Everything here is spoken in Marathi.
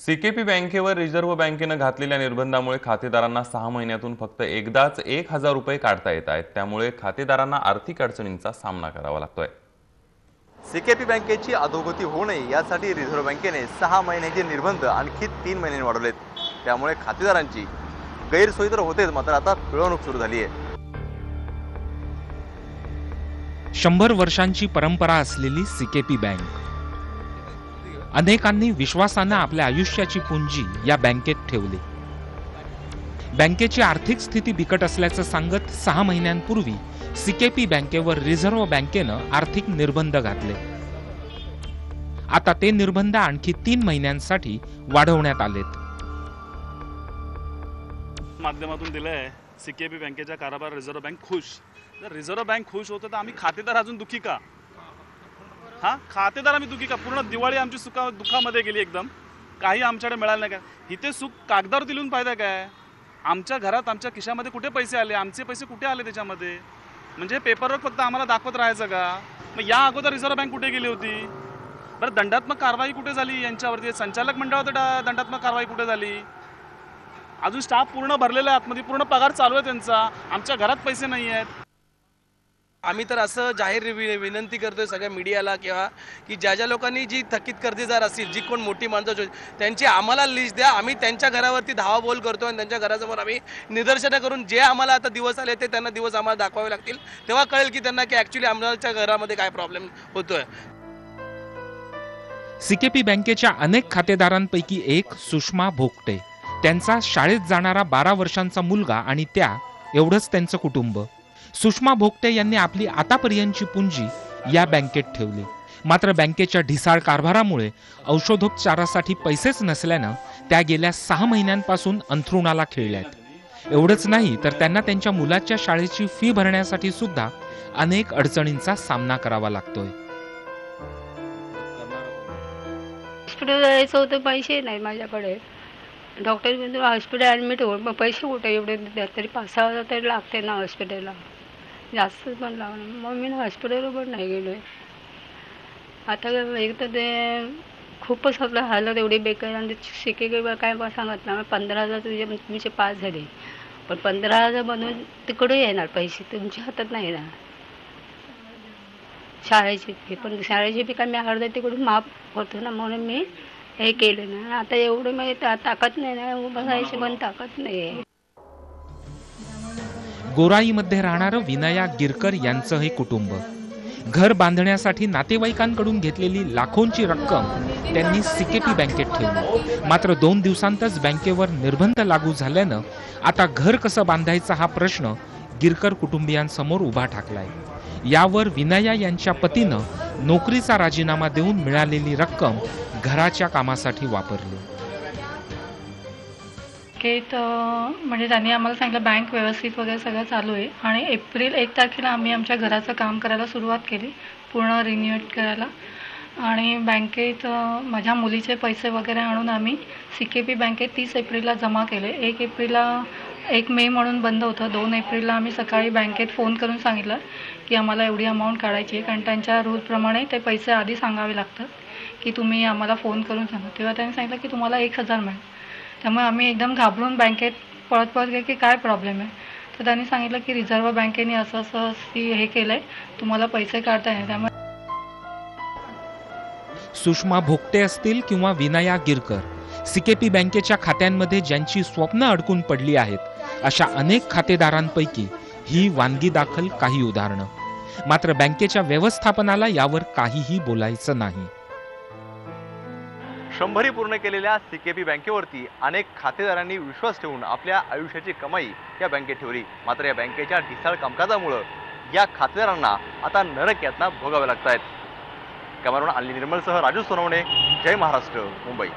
सीकेपी बँकेवर रिझर्व्ह बँकेनं घातलेल्या निर्बंधामुळे खातेदारांना सहा महिन्यातून फक्त एकदाच एक हजार रुपये काढता येत आहेत. त्यामुळे खातेदारांना आर्थिक अडचणींचा सामना करावा लागतोय. सीकेपी बँकेची अधोगती होऊ नये यासाठी रिझर्व्ह बँकेने सहा महिन्याचे निर्बंध आणखी तीन महिन्यांनी वाढवलेत. त्यामुळे खातेदारांची गैरसोय तर होतेच मात्र आता पिळवणूक सुरू झाली आहे. शंभर वर्षांची परंपरा असलेली सिकेपी बँक अनेकांनी विश्वासानं आपल्या आयुष्याची पुंजी या बँकेत ठेवली. बँकेची आर्थिक स्थिती बिकट असल्याचं सांगत सहा महिन्यांपूर्वी सीकेपी बँकेवर रिझर्व्ह बँकेनं आर्थिक निर्बंध घातले. आता ते निर्बंध आणखी तीन महिन्यांसाठी वाढवण्यात आलेत. माध्यमातून दिलंय सीकेपी बँकेचा कारभार रिझर्व्ह बँक खुश. जर रिझर्व्ह बँक खुश होतं तर आम्ही खातेदार अजून दुखी का? हां? खातेदार आम्ही दुखी का? पूर्ण दिवाळी आमची सुखा दुःखामध्ये गेली एकदम. काही आमच्याकडे मिळालं नाही का इथे सुख कागदावरती लिहून फायदा काय? आमच्या घरात आमच्या खिशामध्ये कुठे पैसे आले? आमचे पैसे कुठे आले त्याच्यामध्ये? म्हणजे पेपरवर फक्त आम्हाला दाखवत राहायचं का? मग या अगोदर रिझर्व्ह बँक कुठे गेली होती? बरं दंडात्मक कारवाई कुठे झाली यांच्यावरती? संचालक मंडळावर दंडात्मक कारवाई कुठे झाली? अजून स्टाफ पूर्ण भरलेला आहे आतमध्ये पूर्ण पगार चालू आहे त्यांचा. आमच्या घरात पैसे नाही आहेत आम्ही तर असं जाहीर वि- विनंती करतोय सगळ्या मीडियाला किंवा की ज्या ज्या लोकांनी जी थकीत कर्जदार असतील जी कोण मोठी माणसं त्यांची आम्हाला लिस्ट द्या. आम्ही त्यांच्या घरावरती धावा बोल करतो आणि त्यांच्या घरासमोर आम्ही निदर्शनं करून जे आम्हाला आता दिवस आले ते त्यांना दिवस आम्हाला दाखवावे लागतील. तेव्हा कळेल की त्यांना की ॲक्च्युली आमच्या घरामध्ये काय प्रॉब्लेम होतोय. सीकेपी बँकेच्या अनेक खातेदारांपैकी एक सुषमा भोगटे. त्यांचा शाळेत जाणारा बारा वर्षांचा मुलगा आणि त्या एवढंच त्यांचं कुटुंब. सुषमा भोगटे यांनी आपली आतापर्यंतची पुंजी या बँकेत ठेवली. मात्र बँकेच्या ढिसाळ कारभारामुळे औषधोपचारासाठी पैसेच नसल्यानं त्या गेल्या सहा महिन्यांपासून अंथरुणाला खिळल्यात. एवढंच नाही तर त्यांना त्यांच्या मुलाच्या शाळेची फी भरण्यासाठी सुद्धा अनेक अडचणींचा सामना करावा लागतोय. हॉस्पिटल जायचं होतं पैसे नाही माझ्याकडे. डॉक्टर हॉस्पिटल ॲडमिट हो पैसे कुठे? एवढे तरी पाच सहा हजार तरी लागते ना हॉस्पिटलला जास्त पण लागणार मग मी हॉस्पिटलवर पण नाही गेलो. आहे आता एक तर ते खूपच आपलं हालत एवढी बेकार आणि शिके किंवा काय बा सांगत ना पंधरा हजार तुझे तुमचे पास झाले. पण पंधरा हजार बनवून तिकडे येणार पैसे. तुमच्या हातात नाही येणार. शाळेची फी. पण शाळेची फी काय मी अर्धा तिकडून माफ होतो ना म्हणून मी हे केलं ना. आता एवढं म्हणजे मी ता- ताकद नाही ना. बघायची पण ताकद नाही. आहे गोराईमध्ये राहणारं विनया गिरकर यांचं हे कुटुंब. घर बांधण्यासाठी नातेवाईकांकडून घेतलेली लाखोंची रक्कम त्यांनी सिकेटी बँकेत ठेवली. मात्र दोन दिवसांतच बँकेवर निर्बंध लागू झाल्यानं आता घर कसं बांधायचा हा प्रश्न गिरकर कुटुंबियांसमोर उभा ठाकलाय. यावर विनया यांच्या पतीनं नोकरीचा राजीनामा देऊन मिळालेली रक्कम घराच्या कामासाठी वापरली. बँकेत तर म्हणजे त्यांनी आम्हाला सांगितलं बँक व्यवस्थित वगैरे सगळं चालू आहे. आणि एप्रिल एक तारखेला आम्ही आमच्या घराचं काम करायला सुरुवात केली पूर्ण रिन्युएट करायला. आणि बँकेत माझ्या मुलीचे पैसे वगैरे आणून आम्ही सी के पी बँकेत तीस एप्रिलला जमा केले. एक एप्रिलला एक मे म्हणून बंद होतं. दोन एप्रिलला आम्ही सकाळी बँकेत फोन करून सांगितलं की आम्हाला एवढी अमाऊंट काढायची आहे. कारण त्यांच्या रूलप्रमाणे ते पैसे आधी सांगावे लागतात की तुम्ही आम्हाला फोन करून सांगा. तेव्हा त्यांनी सांगितलं की तुम्हाला एक हजार मिळेल. त्यामुळे आम्ही एकदम घाबरून बँकेत पळत पळत गेलो की काय प्रॉब्लेम आहे? तर त्यांनी सांगितलं की रिझर्व्ह बँकेने असं असं की हे केलं आहे तुम्हाला पैसे काढता येईल. त्यामुळे सुषमा भोगटे असतील किंवा विनया गिरकर सिकेपी बँकेच्या खात्यांमध्ये ज्यांची स्वप्न अडकून पडली आहेत अशा अनेक खातेदारांपैकी ही वानगी दाखल काही उदाहरणं. मात्र बँकेच्या व्यवस्थापनाला यावर काहीही बोलायचं नाही. शंभरी पूर्ण केलेल्या सी के बी बँकेवरती अनेक खातेदारांनी विश्वास ठेवून आपल्या आयुष्याची कमाई या बँकेत ठेवली. मात्र या बँकेच्या ढिसाळ कामकाजामुळं या खातेदारांना आता नरक यातना भोगाव्या लागत आहेत कॅमेरामॅन अल्ली निर्मलसह राजू सोनवणे जय महाराष्ट्र मुंबई.